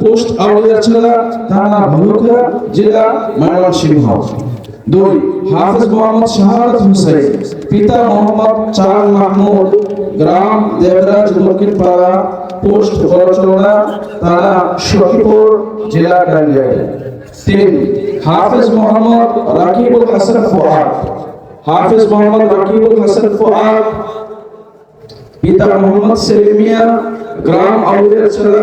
Post আউলিয়াছড়া থানা ভালুকা জেলা ময়মনসিংহ দুই, হাফেজ মোহাম্মদ শাহাদ হুসেন পিতা মোহাম্মদ চাঁদ মাহমুদ, গ্রাম দেবরাজ দক্ষিণ পাড়া, পোস্ট বড়চৌড়া থানা সখীপুর জেলা টাঙ্গাইল তিন, হাফেজ মোহাম্মদ রাকিবুল হাসান ফুয়াদ, হাফেজ মোহাম্মদ রাকিবুল হাসান ফুয়াদ, পিতা মোহাম্মদ সেলিম মিয়া গ্রাম আউলিয়াছড়া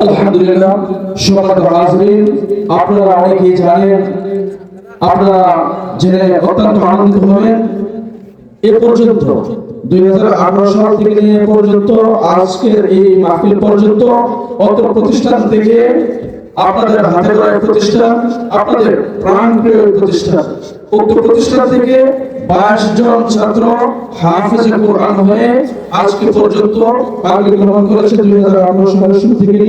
আলহামদুলিল্লাহ সম্মানিত হাজরিন আপনারা জানেন, আপনারা জেনে অত্যন্ত আনন্দিত হবেন এ পর্যন্ত, দুই সাল থেকে পর্যন্ত, আজকের এই মাহফিল পর্যন্ত, অত প্রতিষ্ঠান থেকে আপনাদের হাতে গড়া প্রতিষ্ঠান, আপনাদের প্রাণ প্রিয় প্রতিষ্ঠান। উক্ত প্রতিষ্ঠান থেকে বাইশ জন ছাত্র হাফিজে কোরআন হয়ে আজকে পর্যন্ত গ্রহণ করেছে দুই হাজার আঠারো সালের শুরু থেকে।